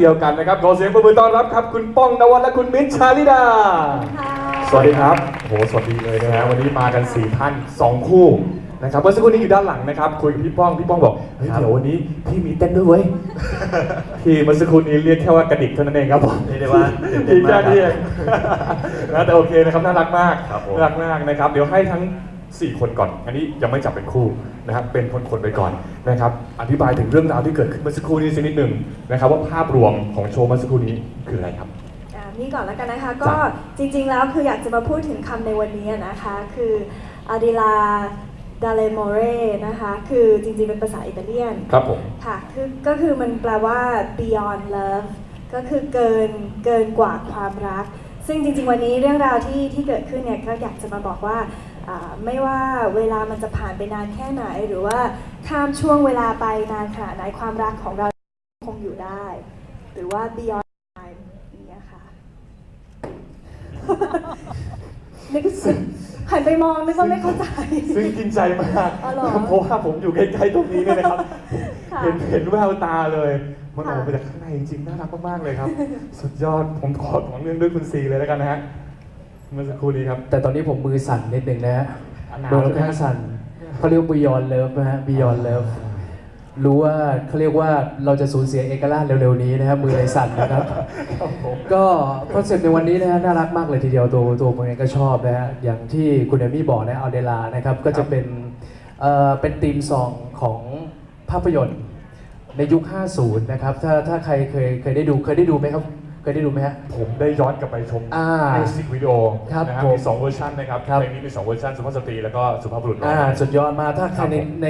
เดียวกันนะครับขอเสียงปรบมือต้อนรับครับ คุณป้องนวัดและคุณมิ้นท์ชาลิดา สวัสดีครับโหสวัสดีเลยนะฮะวันนี้มากัน4ท่าน2 คู่นะครับเมื่อสักครู่นี้อยู่ด้านหลังนะครับคุยกับพี่ป้องพี่ป้องบอกเฮ้ยครับเดี๋ยววันนี้พี่มีเต้นด้วยเว้ยพี่เมื่อสักครู่นี้เรียกแค่ว่ากระดิกเท่านั้นเองครับผมเรียกได้ว่าตื่นเต้อีนกมากแค่นี้เองนะแต่โอเคนะครับน่ารักมากครับผม น่ารักมากนะครับเดี๋ยวให้ทั้ง 4 คนก่อน อันนี้ยังไม่จับเป็นคู่นะครับเป็นคนๆไปก่อนนะครับอธิบายถึงเรื่องราวที่เกิดขึ้นเมื่อสักครู่นี้สักนิดหนึ่งนะครับว่าภาพรวมของโชว์เมื่อสักครู่นี้คืออะไรครับอ่านี่ก่อนแล้วกันนะคะก็จ้ะจริงๆแล้วคืออยากจะมาพูดถึงคำในวันนี้นะคะ คืออาดิลาดาเลโมเรนะคะคือจริงๆเป็นภาษาอิตาเลียนครับผมค่ะคือก็คือมันแปลว่า beyond love ก็คือเกินเกินกว่าความรัก ซึ่งจริงๆ วันนี้เรื่องราวที่ที่เกิดขึ้นเนี่ยก็อยากจะมาบอกว่าอ่าไม่ว่าเวลามันจะผ่านไปนานแค่ไหน หรือว่าข้ามช่วงเวลาไปนานขนาดไหนความรักของเราคงอยู่ได้ หรือว่า beyond time อย่างเงี้ยค่ะนึกสึกหันไปมองนึกว่าไม่เข้าใจ ซึ่งกินใจมากอ๋อเหรอเพราะว่าผมอยู่ใกล้ๆตรงนี้เนี่ยนะครับค่ะ เห็นเห็นแววตาเลยมันอค่ะอกมาจากข้างในจริงๆน่ารักมากๆเลยครับ สุดยอดผมขอของเรื่องด้วยคุณซีเลยแล้วกันนะฮะเมื่อสักครู่นี้ครับ แต่ตอนนี้ผมมือสั่นนิดนึงนะฮะหนาวมือค่อนใช่ไหมข้างสั่นเขาเรียกว่า beyond love นะฮะ beyond love รู้ว่าเขาเรียกว่าเราจะสูญเสียเอกราชเร็วๆนี้นะครับมือเลยสั่นนะครับครับผมก็คอนเซ็ปต์ในวันนี้นะฮะน่ารักมากเลยทีเดียวตัวตัวผมเองก็ชอบนะฮะอย่างที่คุณเอมี่บอกนะเอาเดลานะครับก็จะเป็นเอ่อเป็นธีมซองของ ภาพยนตร์ในยุค 50 นะครับ ถ้าถ้าใครเคยเคยได้ดูเคยได้ดูไหมครับ เคยได้ดูไหมฮะ ผมได้ย้อนกลับไปชมอ่ามิวสิกวิดีโอครับนะครับผมมีสองเวอร์ชันนะครับครับ เพลงนี้มีสองเวอร์ชันสุภาพสตรีแล้วก็สุภาพบุรุษน้อยอ่าสุดยอดมากถ้าใครในครับผมใน